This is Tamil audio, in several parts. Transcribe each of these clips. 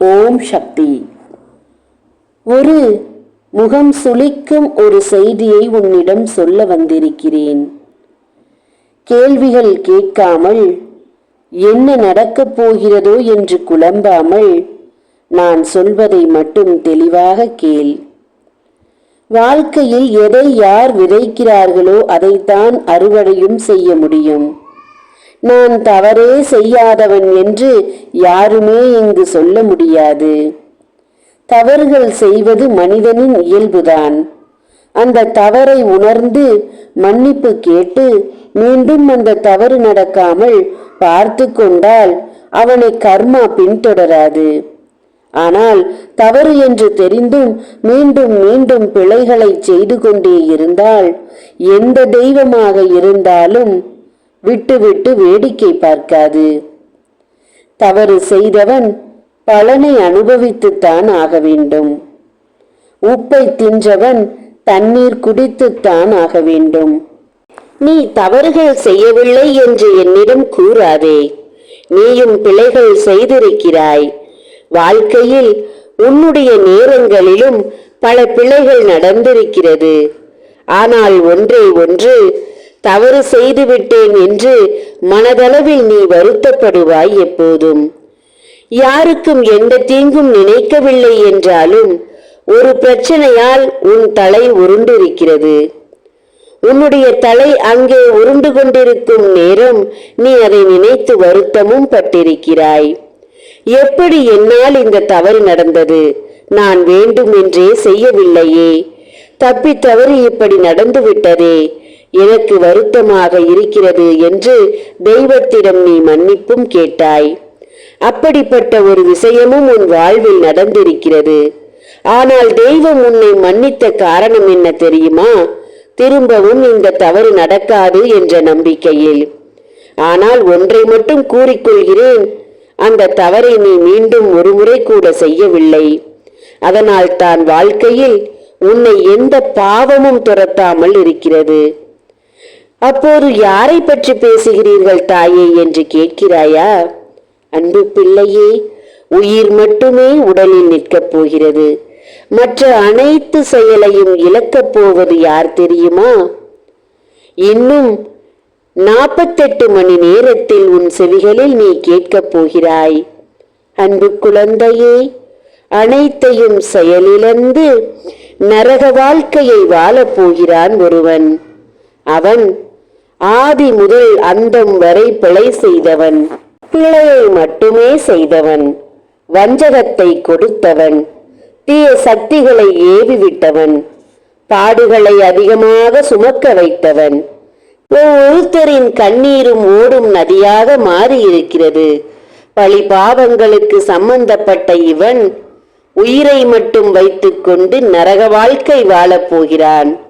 ஓம் சக்தி. ஒரு முகம் சுளிக்கும் ஒரு செய்தியை உன்னிடம் சொல்ல வந்திருக்கிறேன். கேள்விகள் கேட்காமல் என்ன நடக்கப் போகிறதோ என்று குழம்பாமல் நான் சொல்வதை மட்டும் தெளிவாக கேள். வாழ்க்கையில் எதை யார் விதைக்கிறார்களோ அதைத்தான் அறுவடையும் செய்ய முடியும். நான் தவறே செய்யாதவன் என்று யாருமே இங்கு சொல்ல முடியாது. தவறுகள் செய்வது மனிதனின் இயல்புதான். அந்த தவறை உணர்ந்து மன்னிப்பு கேட்டு மீண்டும் அந்த தவறு நடக்காமல் பார்த்து கொண்டால் அவனை கர்மா பின்தொடராது. ஆனால் தவறு என்று தெரிந்தும் மீண்டும் மீண்டும் பிழைகளை செய்து கொண்டே இருந்தால் எந்த தெய்வமாக இருந்தாலும் விட்டுவிட்டு வேடிக்கை பார்க்காது. தவறு செய்தவன் பலனை அனுபவித்துத்தான் ஆக வேண்டும். உப்பை தின்றவன் தண்ணீர் குடித்துத்தான் ஆக வேண்டும். நீ தவறுகள் செய்யவில்லை என்று என்னிடம் கூறாதே. நீயும் பிழைகள் செய்திருக்கிறாய். வாழ்க்கையில் உன்னுடைய நேரங்களிலும் பல பிழைகள் நடந்திருக்கிறது. ஆனால் ஒன்றை ஒன்று தவறு செய்துவிட்டேன் என்று மனதளவில் நீ வருத்தப்படுவாய் எப்போதும். யாருக்கும் எந்த தீங்கும் நினைக்கவில்லை என்றாலும் ஒரு பிரச்சனையால் உன் தலை உருண்டிருக்கிறது. உன்னுடைய தலை அங்கே உருண்டு கொண்டிருக்கும் நேரம் நீ அதை நினைத்து வருத்தமும் பட்டிருக்கிறாய். எப்படி என்னால் இந்த தவறு நடந்தது? நான் வேண்டுமென்றே செய்யவில்லையே. தப்பித்தவறு இப்படி நடந்து விட்டதே எனக்கு வருத்தமாக இருக்கிறது என்று தெய்வத்திடம் நீ மன்னிப்பும் கேட்டாய். அப்படிப்பட்ட ஒரு விஷயமும் உன் வாழ்வில் நடந்திருக்கிறது. ஆனால் தெய்வம் உன்னை மன்னித்த காரணம் என்ன தெரியுமா? திரும்பவும் இந்த தவறு நடக்காது என்ற நம்பிக்கையில். ஆனால் ஒன்றை மட்டும் கூறிக்கொள்கிறேன். அந்த தவறை நீ மீண்டும் ஒருமுறை கூட செய்யவில்லை. அதனால் தான் வாழ்க்கையில் உன்னை எந்த பாவமும் துரத்தாமல் இருக்கிறது. அப்போது யாரை பற்றி பேசுகிறீர்கள் தாயே என்று கேட்கிறாயா? அன்பு பிள்ளையே உயிர் மட்டுமே உடலில் நிற்கப் போகிறது. மற்ற அனைத்து செயலையும் இழக்கப் போவது யார் தெரியுமா? இன்னும் நாற்பத்தெட்டு மணி நேரத்தில் உன் செவிகளில் நீ கேட்கப் போகிறாய். அன்பு குழந்தையே அனைத்தையும் செயலிழந்து நரக வாழ்க்கையை வாழப் போகிறான் ஒருவன். அவன் ஆதி முதல் அந்தம் வரை பிழை செய்தவன். பிழையை மட்டுமே செய்தவன். வஞ்சகத்தை கொடுத்தவன். தீய சக்திகளை ஏவிவிட்டவன். பாடுகளை அதிகமாக சுமக்க வைத்தவன். ஒவ்வொருத்தரின் கண்ணீரும் ஓடும் நதியாக மாறியிருக்கிறது. பழி பாவங்களுக்கு சம்பந்தப்பட்ட இவன் உயிரை மட்டும் வைத்துக்கொண்டு நரக வாழ்க்கை வாழப் போகிறான்.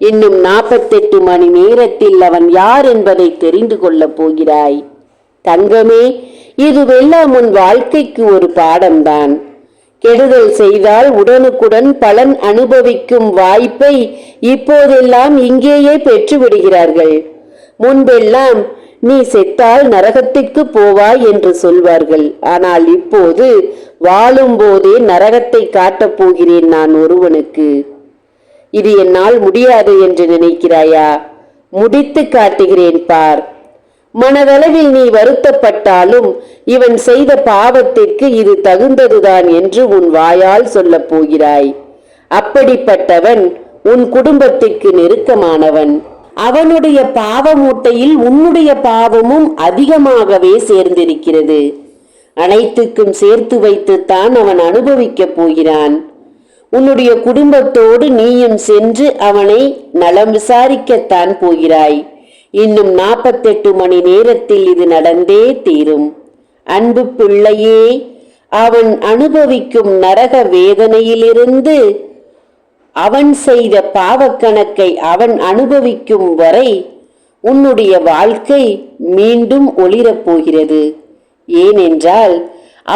இன்னும் நாற்பத்தெட்டு மணி நேரத்தில் அவன் யார் என்பதை தெரிந்து கொள்ளப் போகிறாய். தங்கமே இதுவெல்லாம் உன் வாழ்க்கைக்கு ஒரு பாடம்தான். கெடுதல் செய்தால் உடனுக்குடன் பலன் அனுபவிக்கும் வாய்ப்பை இப்போதெல்லாம் இங்கேயே பெற்று விடுகிறார்கள் முன்பெல்லாம் நீ செத்தால் நரகத்திற்கு போவாய் என்று சொல்வார்கள். ஆனால் இப்போது வாழும் போதே நரகத்தை காட்டப் போகிறேன் நான் ஒருவனுக்கு. இது என்னால் முடியாது என்று நினைக்கிறாயா? முடித்து காட்டுகிறேன் பார். மனதளவில் நீ வருத்தப்பட்டாலும் இவன் செய்த பாவத்திற்கு இது தகுந்ததுதான் என்று உன் வாயால் சொல்லப் போகிறாய். அப்படிப்பட்டவன் உன் குடும்பத்திற்கு நெருக்கமானவன். அவனுடைய பாவ மூட்டையில் உன்னுடைய பாவமும் அதிகமாகவே சேர்ந்திருக்கிறது. அனைத்துக்கும் சேர்த்து வைத்துத்தான் அவன் அனுபவிக்கப் போகிறான். உன்னுடைய குடும்பத்தோடு நீயும் சென்று அவனை நலம் விசாரிக்கத்தான் போகிறாய். இன்னும் நாற்பத்தெட்டு மணி நேரத்தில் இது நடந்தே தீரும். அன்பு பிள்ளையே அவன் அனுபவிக்கும் நரக வேதனையிலிருந்து அவன் செய்த பாவக்கணக்கை அவன் அனுபவிக்கும் வரை உன்னுடைய வாழ்க்கை மீண்டும் ஒளிரப் போகிறது. ஏனென்றால்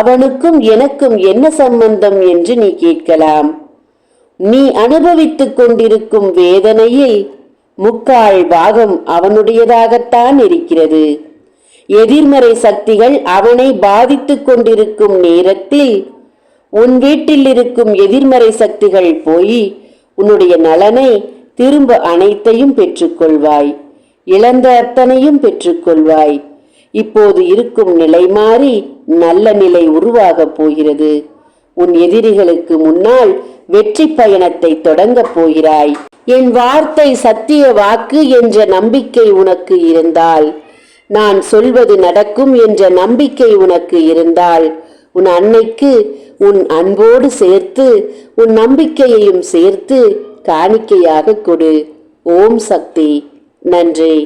அவனுக்கும் எனக்கும் என்ன சம்பந்தம் என்று நீ கேட்கலாம். நீ அனுபவித்துக் கொண்டிருக்கும் வேதனையில் முக்கால் பாகம் அவனுடையதாகத்தான் இருக்கிறது. எதிர்மறை சக்திகள் அவனை பாதித்துக் கொண்டிருக்கும் நேரத்தில் உன் வீட்டில் இருக்கும் எதிர்மறை சக்திகள் போய் உன்னுடைய நலனை திரும்ப அனைத்தையும் பெற்றுக்கொள்வாய். இழந்த அத்தனையும் பெற்றுக்கொள்வாய். இப்போது இருக்கும் நிலை மாறி நல்ல நிலை உருவாகப் போகிறது. உன் எதிரிகளுக்கு முன்னால் வெற்றி பயணத்தை தொடங்கப் போகிறாய். என் வார்த்தை சத்திய வாக்கு என்ற நம்பிக்கை உனக்கு இருந்தால் நான் சொல்வது நடக்கும் என்ற நம்பிக்கை உனக்கு இருந்தால் உன் அன்னைக்கு உன் அன்போடு சேர்த்து உன் நம்பிக்கையையும் சேர்த்து காணிக்கையாக கொடு. ஓம் சக்தி. நன்றி.